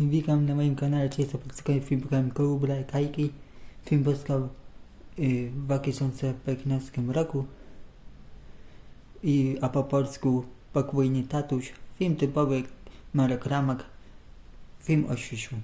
Witam na moim kanale często przedstawiam film program Kolubra Kajki. Film powstał y, w 2015 roku. I, a po polsku Pokójny tatuś. Film typowy Marek Ramak. Film o Siusiu.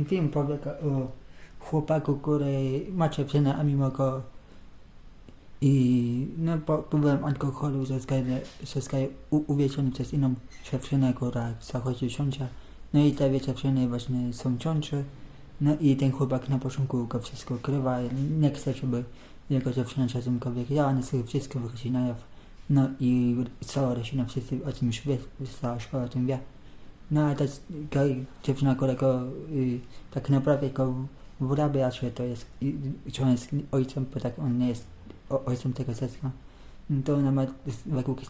I Film polega o chłopaku, który ma dziewczynę, a mimo go i no wpływem alkoholu zostaje, zostaje u, uwięziony przez inną dziewczynę, która zachodzi ciążę. No i te dziewczyny właśnie są ciąży. No i ten chłopak na początku go wszystko ukrywa, nie chce, żeby jego dziewczyna czasem go wiedziała, no sobie wszystko wychodzi na jaw. No i cała rodzina, wszyscy o tym już wie, cała szkoła o tym wie. No ale ta dziewczyna, która go y, tak naprawdę go wyrabia, że to jest, y, że on jest ojcem, bo tak on nie jest o, ojcem tego dziecka. To ona ma według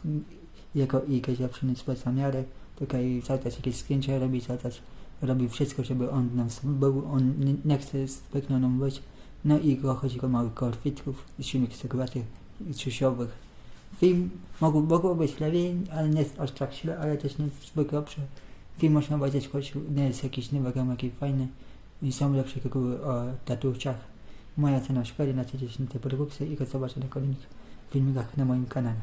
jego i dziewczyny swoje zamiary. Tutaj cały czas jakieś zdjęcia robi, cały czas robi wszystko, żeby on nam był, on nie, chce z Peknoną być. No i go chodzi o małych korwitków, silnych sytuacji krzysiowych. Film mógł, mógł być lepiej, ale nie jest aż tak źle, ale też nie jest zbyt dobrze. Film można powiedzieć, choć nie jest jakiś nie wiadomo jaki fajny i są lepsze reguły o tatusiach. Moja cena 4 na 10 produkcji i go zobaczę na kolejnych filmikach na moim kanale.